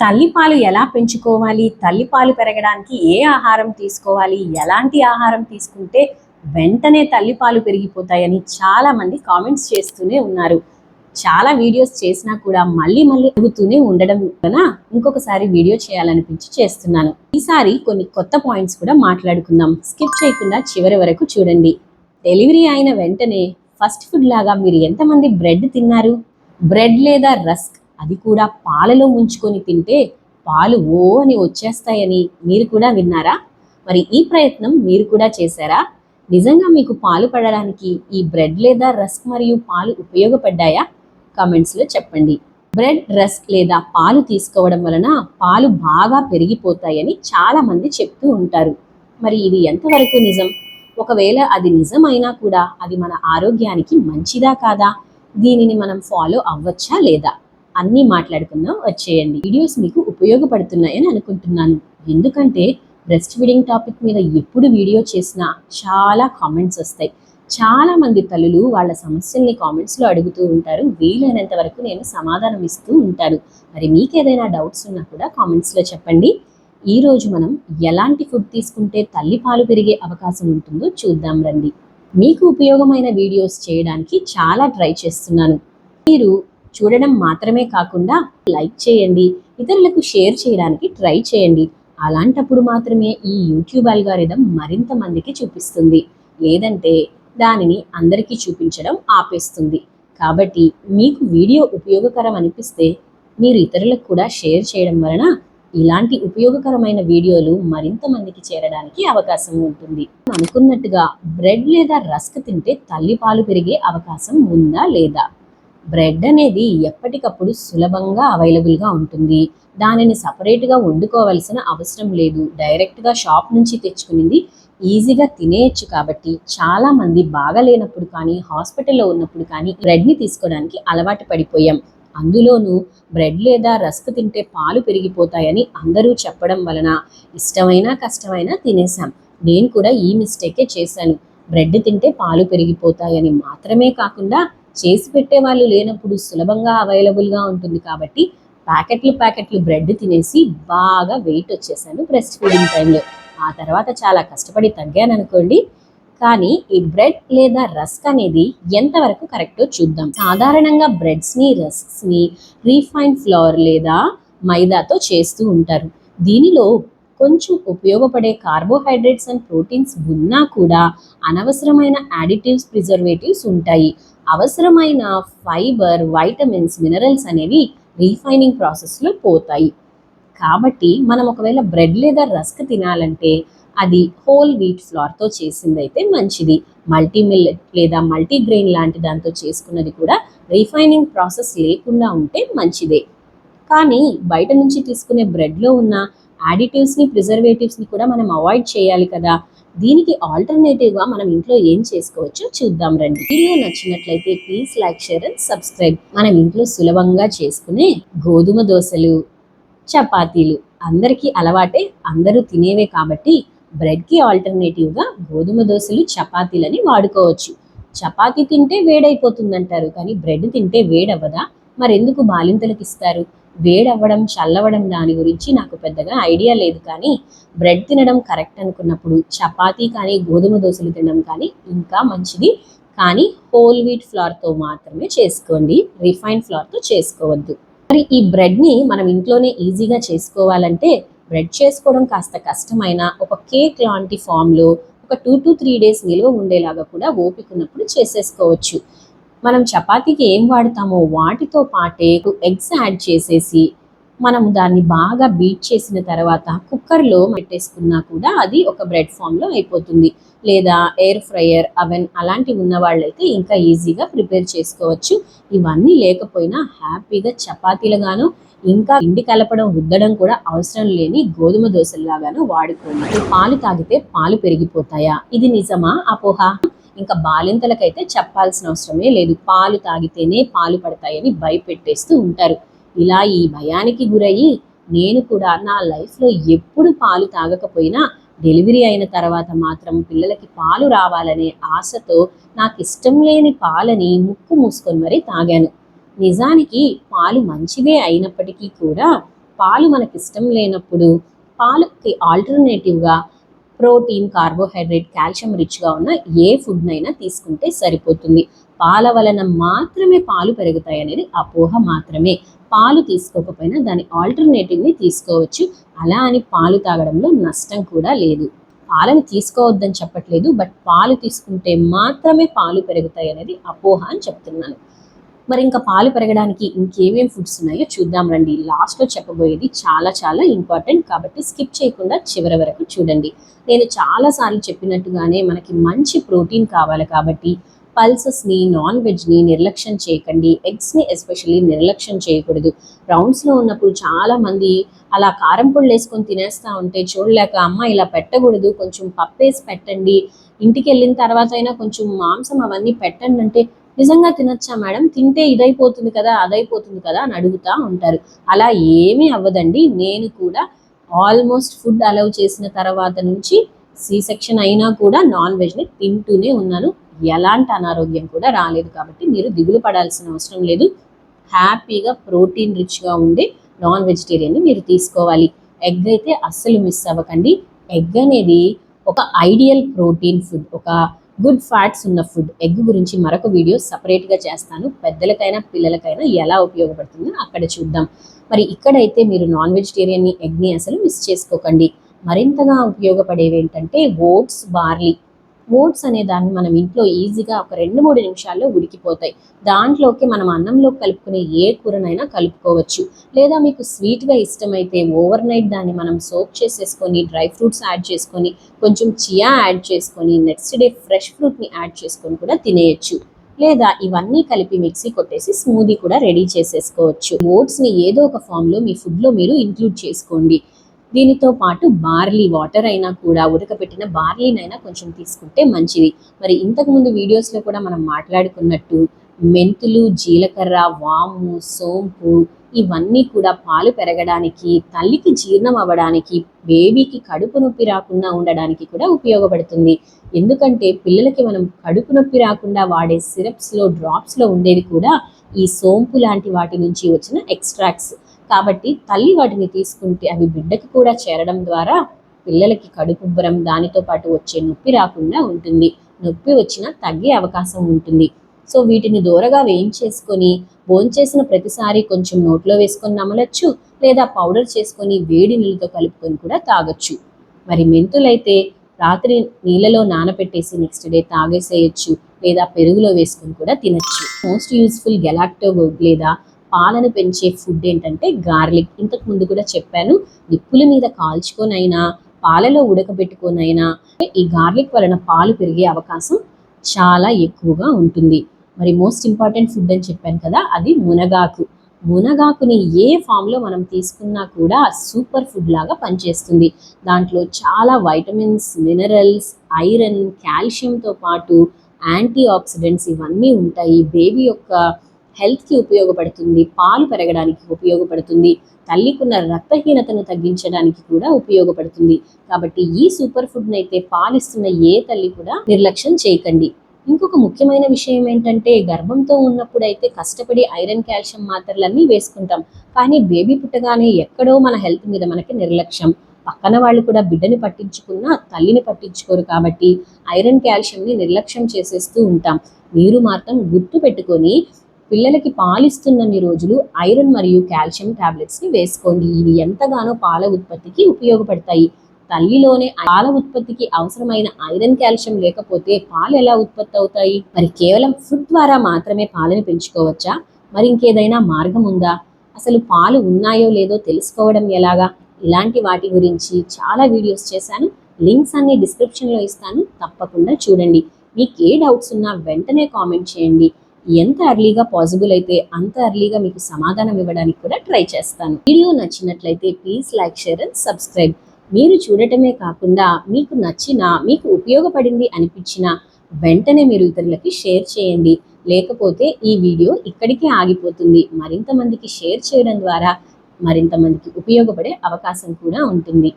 తల్లిపాలు ఎలా పెంచుకోవాలి? తల్లిపాలు పెరగడానికి ఏ ఆహారం తీసుకోవాలి? ఎలాంటి ఆహారం తీసుకుంటే వెంటనే తల్లిపాలు పెరిగిపోతాయని చాలామంది కామెంట్స్ చేస్తూనే ఉన్నారు. చాలా వీడియోస్ చేసినా కూడా మళ్ళీ మళ్ళీ అడుగుతూనే ఉండడం వలన ఇంకొకసారి వీడియో చేయాలనిపించి చేస్తున్నాను. ఈసారి కొన్ని కొత్త పాయింట్స్ కూడా మాట్లాడుకుందాం. స్కిప్ చేయకుండా చివరి వరకు చూడండి. డెలివరీ అయిన వెంటనే ఫస్ట్ ఫుడ్ లాగా మీరు ఎంతమంది బ్రెడ్ తిన్నారు? బ్రెడ్ లేదా రస్క్? అది కూడా పాలలో ముంచుకొని తింటే పాలు ఓ అని వచ్చేస్తాయని మీరు కూడా విన్నారా? మరి ఈ ప్రయత్నం మీరు కూడా చేశారా? నిజంగా మీకు పాలు పడడానికి ఈ బ్రెడ్ లేదా రస్క్ మరియు పాలు ఉపయోగపడ్డాయా? కామెంట్స్లో చెప్పండి. బ్రెడ్ రస్క్ లేదా పాలు తీసుకోవడం వలన పాలు బాగా పెరిగిపోతాయని చాలామంది చెప్తూ ఉంటారు. మరి ఇది ఎంతవరకు నిజం? ఒకవేళ అది నిజమైనా కూడా అది మన ఆరోగ్యానికి మంచిదా కాదా? దీనిని మనం ఫాలో అవ్వచ్చా లేదా? అన్నీ మాట్లాడుకుందాం. వచ్చేయండి. వీడియోస్ మీకు ఉపయోగపడుతున్నాయని అనుకుంటున్నాను. ఎందుకంటే బ్రెస్ట్ ఫీడింగ్ టాపిక్ మీద ఎప్పుడు వీడియో చేసినా చాలా కామెంట్స్ వస్తాయి. చాలా మంది తల్లులు వాళ్ళ సమస్యల్ని కామెంట్స్లో అడుగుతూ ఉంటారు. వీలైనంత వరకు నేను సమాధానం ఇస్తూ ఉంటాను. మరి మీకు ఏదైనా డౌట్స్ ఉన్నా కూడా కామెంట్స్లో చెప్పండి. ఈరోజు మనం ఎలాంటి ఫుడ్ తీసుకుంటే తల్లి పాలు పెరిగే అవకాశం ఉంటుందో చూద్దాం రండి. మీకు ఉపయోగమైన వీడియోస్ చేయడానికి చాలా ట్రై చేస్తున్నాను. మీరు చూడడం మాత్రమే కాకుండా లైక్ చేయండి ఇతరులకు షేర్ చేయడానికి ట్రై చేయండి. అలాంటప్పుడు మాత్రమే ఈ యూట్యూబ్ అల్గారిథం మరింత మందికి చూపిస్తుంది. లేదంటే దానిని అందరికీ చూపించడం ఆపేస్తుంది. కాబట్టి మీకు వీడియో ఉపయోగకరం అనిపిస్తే మీరు ఇతరులకు కూడా షేర్ చేయడం వలన ఇలాంటి ఉపయోగకరమైన వీడియోలు మరింత మందికి చేరడానికి అవకాశం ఉంటుంది. అనుకున్నట్టుగా బ్రెడ్ లేదా రస్క్ తింటే తల్లిపాలు పెరిగే అవకాశం ఉందా లేదా? బ్రెడ్ అనేది ఎప్పటికప్పుడు సులభంగా అవైలబుల్గా ఉంటుంది. దానిని సపరేట్గా వండుకోవాల్సిన అవసరం లేదు. డైరెక్ట్గా షాప్ నుంచి తెచ్చుకునింది ఈజీగా తినేయచ్చు కాబట్టి చాలా మంది బాగలేనప్పుడు కానీ హాస్పిటల్లో ఉన్నప్పుడు కానీ బ్రెడ్ని తీసుకోవడానికి అలవాటు పడిపోయాం. అందులోనూ బ్రెడ్ లేదా రస్క్ తింటే పాలు పెరిగిపోతాయని అందరూ చెప్పడం వలన ఇష్టమైనా కష్టమైనా తినేసాం నేను కూడా ఈ మిస్టేకే చేశాను. బ్రెడ్ తింటే పాలు పెరిగిపోతాయని మాత్రమే కాకుండా చేసి పెట్టే వాళ్ళు లేనప్పుడు సులభంగా అవైలబుల్గా ఉంటుంది కాబట్టి ప్యాకెట్లు ప్యాకెట్లు బ్రెడ్ తినేసి బాగా వెయిట్ వచ్చేసాను బ్రెస్ట్ ఫీడింగ్ టైంలో ఆ తర్వాత చాలా కష్టపడి తగ్గాను అనుకోండి. కానీ ఈ బ్రెడ్ లేదా రస్క్ అనేది ఎంతవరకు కరెక్టో చూద్దాం. సాధారణంగా బ్రెడ్స్ని రస్క్స్ని రీఫైన్ ఫ్లవర్ లేదా మైదాతో చేస్తూ ఉంటారు. దీనిలో కొంచెం ఉపయోగపడే కార్బోహైడ్రేట్స్ అండ్ ప్రోటీన్స్ ఉన్నా కూడా అనవసరమైన యాడిటివ్స్ ప్రిజర్వేటివ్స్ ఉంటాయి. అవసరమైన ఫైబర్ వైటమిన్స్ మినరల్స్ అనేవి రీఫైనింగ్ ప్రాసెస్లో పోతాయి. కాబట్టి మనం ఒకవేళ బ్రెడ్ లేదా రస్క్ తినాలంటే అది హోల్ వీట్ ఫ్లార్తో చేసిందైతే మంచిది. మల్టీ మిల్లెట్ లేదా మల్టీగ్రెయిన్ లాంటి దాంతో చేసుకున్నది కూడా రీఫైనింగ్ ప్రాసెస్ లేకుండా ఉంటే మంచిదే. కానీ బయట నుంచి తీసుకునే బ్రెడ్లో ఉన్న యాడిటివ్స్ని ప్రిజర్వేటివ్స్ని కూడా మనం అవాయిడ్ చేయాలి కదా. దీనికి ఆల్టర్నేటివ్గా మనం ఇంట్లో ఏం చేసుకోవచ్చో చూద్దాం రండి. వీడియో నచ్చినట్లయితే please like share and subscribe మనం ఇంట్లో సులభంగా చేసుకునే గోధుమ దోశలు చపాతీలు అందరికీ అలవాటే అందరూ తినేవే కాబట్టి బ్రెడ్కి ఆల్టర్నేటివ్గా గోధుమ దోశలు చపాతీలని వాడుకోవచ్చు. చపాతీ తింటే వేడైపోతుందంటారు కానీ బ్రెడ్ తింటే వేడవ్వదా? మరెందుకు బాలింతలకు ఇస్తారు వేడవ్వడం చల్లవడం దాని గురించి నాకు పెద్దగా ఐడియా లేదు. కానీ బ్రెడ్ తినడం కరెక్ట్ అనుకున్నప్పుడు చపాతీ కానీ గోధుమ దోశలు తినడం కానీ ఇంకా మంచిది. కానీ హోల్ వీట్ ఫ్లార్తో మాత్రమే చేసుకోండి. రిఫైన్డ్ ఫ్లార్తో చేసుకోవద్దు. మరి ఈ బ్రెడ్ని మనం ఇంట్లోనే ఈజీగా చేసుకోవాలంటే బ్రెడ్ చేసుకోవడం కాస్త కష్టమైన ఒక కేక్ లాంటి ఫామ్లో ఒక టూ టు త్రీ డేస్ నిల్వ ఉండేలాగా కూడా ఓపిక ఉన్నప్పుడు చేసేసుకోవచ్చు. మనం చపాతీకి ఏం వాడతామో వాటితో పాటే ఎగ్స్ యాడ్ చేసేసి మనం దాన్ని బాగా బీట్ చేసిన తర్వాత కుక్కర్లో పెట్టేసుకున్నా కూడా అది ఒక బ్రెడ్ ఫామ్లో అయిపోతుంది. లేదా ఎయిర్ ఫ్రైయర్ అవెన్ అలాంటివి ఉన్న వాళ్ళైతే ఇంకా ఈజీగా ప్రిపేర్ చేసుకోవచ్చు. ఇవన్నీ లేకపోయినా హ్యాపీగా చపాతీలుగాను ఇంకా ఇండి కలపడం రుద్దడం కూడా అవసరం లేని గోధుమ దోశల్లాగాను వాడుకోండి. పాలు తాగితే పాలు పెరిగిపోతాయా? ఇది నిజమా అపోహ? ఇంకా బాలింతలకైతే చెప్పాల్సిన అవసరమే లేదు. పాలు తాగితేనే పాలు పడతాయని భయపెట్టేస్తూ ఉంటారు. ఇలా ఈ భయానికి గురయ్యి నేను కూడా నా లైఫ్లో ఎప్పుడు పాలు తాగకపోయినా డెలివరీ అయిన తర్వాత మాత్రం పిల్లలకి పాలు రావాలనే ఆశతో నాకు ఇష్టం లేని పాలని ముక్కు మూసుకొని మరీ తాగాను. నిజానికి పాలు మంచివే అయినప్పటికీ కూడా పాలు మనకిష్టం లేనప్పుడు పాలకి ఆల్టర్నేటివ్గా ప్రోటీన్ కార్బోహైడ్రేట్ కాల్షియం రిచ్గా ఉన్న ఏ ఫుడ్నైనా తీసుకుంటే సరిపోతుంది. పాల వలన మాత్రమే పాలు పెరుగుతాయి అనేది అపోహ మాత్రమే. పాలు తీసుకోకపోయినా దాని ఆల్టర్నేటివ్ని తీసుకోవచ్చు. అలా అని పాలు తాగడంలో నష్టం కూడా లేదు. పాలను తీసుకోవద్దని చెప్పట్లేదు బట్ పాలు తీసుకుంటే మాత్రమే పాలు పెరుగుతాయి అనేది అపోహ అని చెప్తున్నాను. మరి ఇంకా పాలు పెరగడానికి ఇంకేమేం ఫుడ్స్ ఉన్నాయో చూద్దాం రండి. లాస్ట్లో చెప్పబోయేది చాలా చాలా ఇంపార్టెంట్ కాబట్టి స్కిప్ చేయకుండా చివరి వరకు చూడండి. నేను చాలాసార్లు చెప్పినట్టుగానే మనకి మంచి ప్రోటీన్ కావాలి కాబట్టి పల్సెస్ని నాన్ వెజ్ని నిర్లక్ష్యం చేయకండి. ఎగ్స్ని ఎస్పెషల్లీ నిర్లక్ష్యం చేయకూడదు. రౌండ్స్లో ఉన్నప్పుడు చాలామంది అలా కారం పొళ్ళు వేసుకొని తినేస్తూ ఉంటే చూడలేక అమ్మ ఇలా పెట్టకూడదు కొంచెం పప్పేసి పెట్టండి. ఇంటికి వెళ్ళిన తర్వాత అయినా కొంచెం మాంసం అవన్నీ పెట్టండి అంటే నిజంగా తినొచ్చా మేడం? తింటే ఇదైపోతుంది కదా అదైపోతుంది కదా అని అడుగుతా ఉంటారు. అలా ఏమీ అవ్వదండి. నేను కూడా ఆల్మోస్ట్ ఫుడ్ అలౌ చేసిన తర్వాత నుంచి సి సెక్షన్ అయినా కూడా నాన్ వెజ్ని తింటూనే ఉన్నాను. ఎలాంటి అనారోగ్యం కూడా రాలేదు కాబట్టి మీరు దిగులు పడాల్సిన అవసరం లేదు. హ్యాపీగా ప్రోటీన్ రిచ్గా ఉండే నాన్ వెజిటేరియన్ని మీరు తీసుకోవాలి. ఎగ్ అయితే అస్సలు మిస్ అవ్వకండి. ఎగ్ అనేది ఒక ఐడియల్ ప్రోటీన్ ఫుడ్. ఒక గుడ్ ఫ్యాట్స్ ఉన్న ఫుడ్. ఎగ్ గురించి మరొక వీడియో సపరేట్గా చేస్తాను. పెద్దలకైనా పిల్లలకైనా ఎలా ఉపయోగపడుతుందో అక్కడ చూద్దాం. మరి ఇక్కడైతే మీరు నాన్ వెజిటేరియన్ని ఎగ్ని అసలు మిస్ చేసుకోకండి. మరింతగా ఉపయోగపడేవి ఏంటంటే ఓట్స్ బార్లీ. ఓట్స్ అనే దాన్ని మనం ఇంట్లో ఈజీగా ఒక రెండు మూడు నిమిషాల్లో ఉడికిపోతాయి. దాంట్లోకి మనం అన్నంలో కలుపుకునే ఏ కూరనైనా కలుపుకోవచ్చు. లేదా మీకు స్వీట్గా ఇష్టమైతే ఓవర్ నైట్ దాన్ని మనం సోప్ చేసేసుకొని డ్రై ఫ్రూట్స్ యాడ్ చేసుకొని కొంచెం చియా యాడ్ చేసుకొని నెక్స్ట్ డే ఫ్రెష్ ఫ్రూట్ని యాడ్ చేసుకొని కూడా తినేయచ్చు. లేదా ఇవన్నీ కలిపి మిక్సీ కొట్టేసి స్మూదీ కూడా రెడీ చేసేసుకోవచ్చు. ఓట్స్ని ఏదో ఒక ఫామ్లో మీ ఫుడ్లో మీరు ఇంక్లూడ్ చేసుకోండి. దీనితో పాటు బార్లీ వాటర్ అయినా కూడా ఉడకపెట్టిన బార్లీనైనా కొంచెం తీసుకుంటే మంచిది. మరి ఇంతకుముందు వీడియోస్లో కూడా మనం మాట్లాడుకున్నట్టు మెంతులు జీలకర్ర వాము సోంపు ఇవన్నీ కూడా పాలు పెరగడానికి తల్లికి జీర్ణం అవ్వడానికి బేబీకి కడుపు నొప్పి రాకుండా ఉండడానికి కూడా ఉపయోగపడుతుంది. ఎందుకంటే పిల్లలకి మనం కడుపు నొప్పి రాకుండా వాడే సిరప్స్లో డ్రాప్స్లో ఉండేది కూడా ఈ సోంపు లాంటి వాటి నుంచి వచ్చిన ఎక్స్ట్రాక్ట్స్. కాబట్టి తల్లి వాటిని తీసుకుంటే అవి బిడ్డకి కూడా చేరడం ద్వారా పిల్లలకి కడుపుబ్బరం దానితో పాటు వచ్చే నొప్పి రాకుండా ఉంటుంది. నొప్పి వచ్చినా తగ్గే అవకాశం ఉంటుంది. సో వీటిని దూరగా వేయించేసుకొని భోంచేసిన ప్రతిసారి కొంచెం నోట్లో వేసుకొని నమలచ్చు లేదా పౌడర్ చేసుకొని వేడి నీళ్ళతో కలుపుకొని కూడా తాగొచ్చు. మరి మెంతులైతే రాత్రి నీళ్ళలో నానబెట్టేసి నెక్స్ట్ డే తాగేసేయచ్చు లేదా పెరుగులో వేసుకొని కూడా తినచ్చు. మోస్ట్ యూస్ఫుల్ గెలాక్టో లేదా పాలను పెంచే ఫుడ్ ఏంటంటే గార్లిక్. ఇంతకు ముందు కూడా చెప్పాను నిప్పుల మీద కాల్చుకొనైనా పాలలో ఉడకబెట్టుకొనైనా ఈ గార్లిక్ వలన పాలు పెరిగే అవకాశం చాలా ఎక్కువగా ఉంటుంది. మరి మోస్ట్ ఇంపార్టెంట్ ఫుడ్ అని చెప్పాను కదా అది మునగాకు. మునగాకుని ఏ ఫామ్లో మనం తీసుకున్నా కూడా సూపర్ ఫుడ్ లాగా పనిచేస్తుంది. దాంట్లో చాలా వైటమిన్స్ మినరల్స్ ఐరన్ కాల్షియంతో పాటు యాంటీ ఆక్సిడెంట్స్ ఇవన్నీ ఉంటాయి. బేబీ యొక్క హెల్త్కి ఉపయోగపడుతుంది పాలు పెరగడానికి ఉపయోగపడుతుంది తల్లికున్న రక్తహీనతను తగ్గించడానికి కూడా ఉపయోగపడుతుంది. కాబట్టి ఈ సూపర్ ఫుడ్ని అయితే పాలిస్తున్న ఏ తల్లి కూడా నిర్లక్ష్యం చేయకండి. ఇంకొక ముఖ్యమైన విషయం ఏంటంటే గర్భంతో ఉన్నప్పుడు అయితే కష్టపడి ఐరన్ కాల్షియం మాత్రలన్నీ వేసుకుంటాం. కానీ బేబీ పుట్టగానే ఎక్కడో మన హెల్త్ మీద మనకి నిర్లక్ష్యం. పక్కన వాళ్ళు కూడా బిడ్డని పట్టించుకున్నా తల్లిని పట్టించుకోరు కాబట్టి ఐరన్ కాల్షియంని నిర్లక్ష్యం చేసేస్తూ ఉంటాం. మీరు మాత్రం గుర్తు పెట్టుకొని పిల్లలకి పాలిస్తున్నన్ని రోజులు ఐరన్ మరియు కాల్షియం టాబ్లెట్స్ని వేసుకోండి. ఇవి ఎంతగానో పాల ఉత్పత్తికి ఉపయోగపడతాయి. తల్లిలోనే పాల ఉత్పత్తికి అవసరమైన ఐరన్ కాల్షియం లేకపోతే పాలు ఎలా ఉత్పత్తి అవుతాయి? మరి కేవలం ఫుడ్ ద్వారా మాత్రమే పాలను పెంచుకోవచ్చా? మరి ఇంకేదైనా మార్గం ఉందా? అసలు పాలు ఉన్నాయో లేదో తెలుసుకోవడం ఎలాగా? ఇలాంటి వాటి గురించి చాలా వీడియోస్ చేశాను. లింక్స్ అన్ని డిస్క్రిప్షన్లో ఇస్తాను. తప్పకుండా చూడండి. మీకు ఏ డౌట్స్ ఉన్నా వెంటనే కామెంట్ చేయండి. ఎంత అర్లీగా పాసిబుల్ అయితే అంత అర్లీగా మీకు సమాధానం ఇవ్వడానికి కూడా ట్రై చేస్తాను. వీడియో నచ్చినట్లయితే please like share and subscribe మీరు చూడటమే కాకుండా మీకు నచ్చిన మీకు ఉపయోగపడింది అనిపించిన వెంటనే మీరు ఇతరులకి షేర్ చేయండి. లేకపోతే ఈ వీడియో ఇక్కడికే ఆగిపోతుంది. మరింత మందికి షేర్ చేయడం ద్వారా మరింత మందికి ఉపయోగపడే అవకాశం కూడా ఉంటుంది.